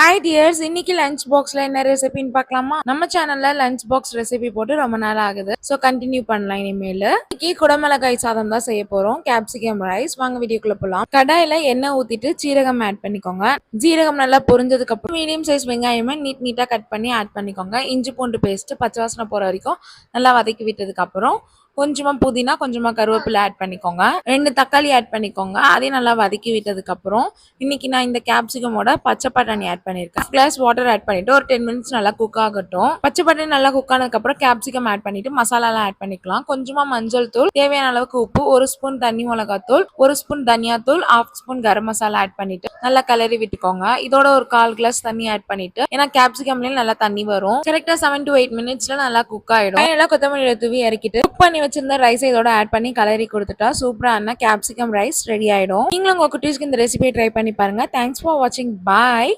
Hi tears இன்னைக்கு lunch பாக்ஸ்ல என்ன ரெசிபின்னு பார்க்கலாமா? நம்ம சேனல்ல லஞ்ச் பாக்ஸ் ரெசிபி போட்டு ரொம்ப நாள் ஆகுது. ஸோ கண்டினியூ பண்ணலாம் இனிமேல். இன்னைக்கு குடமிளகாய் சாதம் தான் செய்ய போறோம். கேப்சிகம் ரைஸ் வாங்க வீடியோக்குள்ள போலாம். கடாயில எண்ணெய் ஊத்திட்டு சீரகம் ஆட் பண்ணிக்கோங்க. ஜீரகம் நல்லா பொரிஞ்சதுக்கு அப்புறம் மீடியம் சைஸ் வெங்காயமே நீட் நீட்டா கட் பண்ணி ஆட் பண்ணிக்கோங்க. இஞ்சி பூண்டு பேஸ்ட் பச்சை வாசனை போற வரைக்கும் நல்லா வதக்கி விட்டதுக்கு அப்புறம் கொஞ்சமா புதினா கொஞ்சமா கருவேப்பிலை ஆட் பண்ணிக்கோங்க. ரெண்டு தக்காளி ஆட் பண்ணிக்கோங்க. அதையும் நல்லா வதக்கி விட்டதுக்கு அப்புறம் இன்னைக்கு நான் இந்த கேப்சிகமோட பச்சை பட்டாணி ஆட் பண்ணியிருக்கேன் கிளாஸ் வாட்டர் ஆட் பண்ணிட்டு ஒரு டென் மினிட்ஸ் நல்லா குக் ஆகட்டும். பச்சை பட்டாணி நல்லா குக் ஆனதுக்கு அப்புறம் கேப்சிகம் ஆட் பண்ணிட்டு மசாலாலாம் ஆட் பண்ணிக்கலாம். கொஞ்சமா மஞ்சள் தூள் தேவையான அளவுக்கு உப்பு ஒரு ஸ்பூன் தண்ணி மிளகாத்தூள் ஒரு ஸ்பூன் தனியாத்தூள் half spoon garam masala add பண்ணிட்டு நல்லா கிளறி விட்டுக்கோங்க. இதோட ஒரு கால் கிளாஸ் தண்ணி ஆட் பண்ணிட்டு ஏன்னா கேப்சிகம்லயும் நல்லா தண்ணி வரும். கரெக்டா செவன் டு எயிட் மினிட்ஸ்ல நல்லா குக் ஆயிடும். நல்லா கொத்தமல்லி தூவி இறக்கிட்டு குக் பண்ணி வச்சிருந்த ரைஸ் இதோட ஆட் பண்ணி கலரி கொடுத்துட்டா. சூப்பரான கேப்சிகம் ரைஸ் ரெடி ஆயிடும். நீங்களும் உங்க குட்டீஸ்க்கு இந்த ரெசிபியை ட்ரை பண்ணி பாருங்க. தேங்க்ஸ் ஃபார் வாட்சிங் பாய்